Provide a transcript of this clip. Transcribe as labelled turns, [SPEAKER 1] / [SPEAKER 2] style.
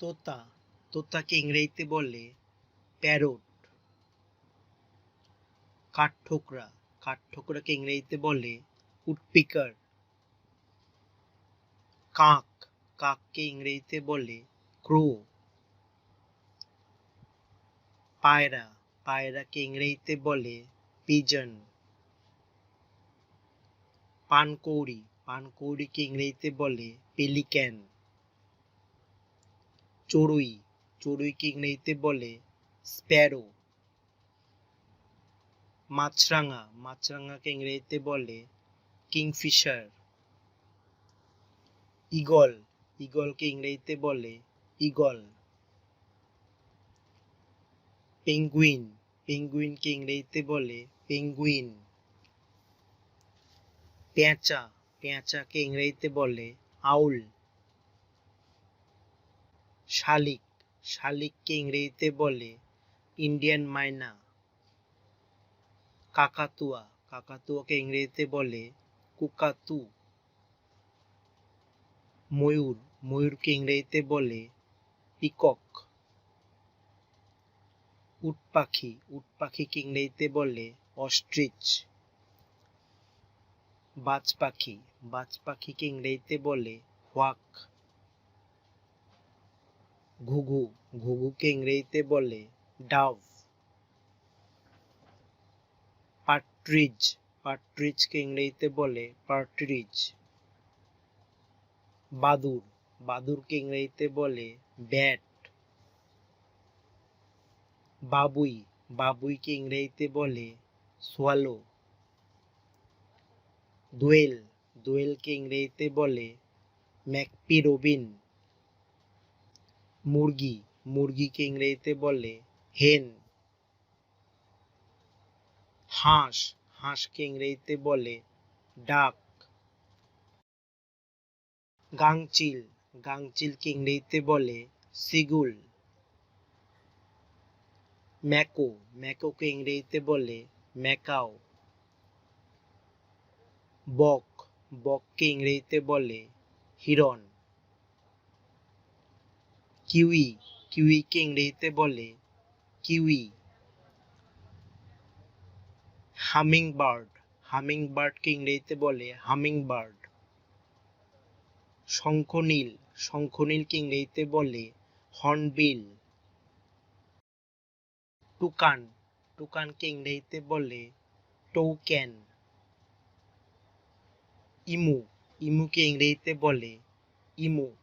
[SPEAKER 1] তোতা, তোতাকে ইংরেজিতে বলে প্যারট। কাঠঠোকরা, কাঠঠোকরাকে ইংরেজিতে বলে উডপিকার। কাক, কাককে ইংরেজিতে বলে ক্রো। পায়রা, পায়রাকে ইংরেজিতে বলে পিজন। পানকৌড়ি, পানকৌড়িকে ইংরেজিতে বলে পেলিক্যান। চড়ুই চড়ুইকে ইংরেজিতে বলে? স্প্যারো। মাছরাঙা মাছরাঙাকে ইংরেজিতে বলে? কিংফিশার। ঈগল ঈগলকে ইংরেজিতে বলে? ঈগল পেঙ্গুইন পেঙ্গুইনকে ইংরেজিতে বলে? পেঙ্গুইন। পেঁচা পেঁচাকে ইংরেজিতে বলে? আউল। শালিক। শালিককে ইংরেজিতে বলে ইন্ডিয়ান মাইনা। কাকাতুয়া। কাকাতুয়াকে ইংরেজিতে বলে কুকাতু। ময়ূর। ময়ূরকে ইংরেজিতে বলে পিকক। উট পাখি উট পাখিকে ইংরেজিতে বলে অস্ট্রিচ। বাজ পাখি বাজ পাখিকে ইংরেজিতে বলে হোয়াক। ঘুঘু, ঘুঘুকে ইংরেজিতে বলে ডাভ পাট্রিজ পাট্রিজকে ইংরেজিতে বলে পার্ট্রিজ বাদুর, বাদুরকে ইংরেজিতে বলে ব্যাট বাবুই, বাবুইকে ইংরেজিতে বলে সোয়ালো দোয়েল দোয়েলকে ইংরেজিতে বলে ম্যাকপি রবিন মুরগি, মুরগিকে ইংরেজিতে বলে হেন হাঁস, হাঁসকে ইংরেজিতে বলে ডাক। গাংচিল গাংচিলকে ইংরেজিতে বলে সিগুল। ম্যাকো, ম্যাকোকে ইংরেজিতে বলে ম্যাকাও। বক, বককে ইংরেজিতে বলে হিরণ। কিউই কিউইকে ইংরেজিতে বলে? কিউই। হামিং বার্ড হামিং বার্ডকে ইংরেজিতে বলে? হামিং বার্ড শঙ্খনীল শঙ্খনীলকে ইংরেজিতে বলে? হর্নবিল। টুকান টুকানকে ইংরেজিতে বলে? টৌক্যান ইমু ইমুকে ইংরেজিতে বলে? ইমু।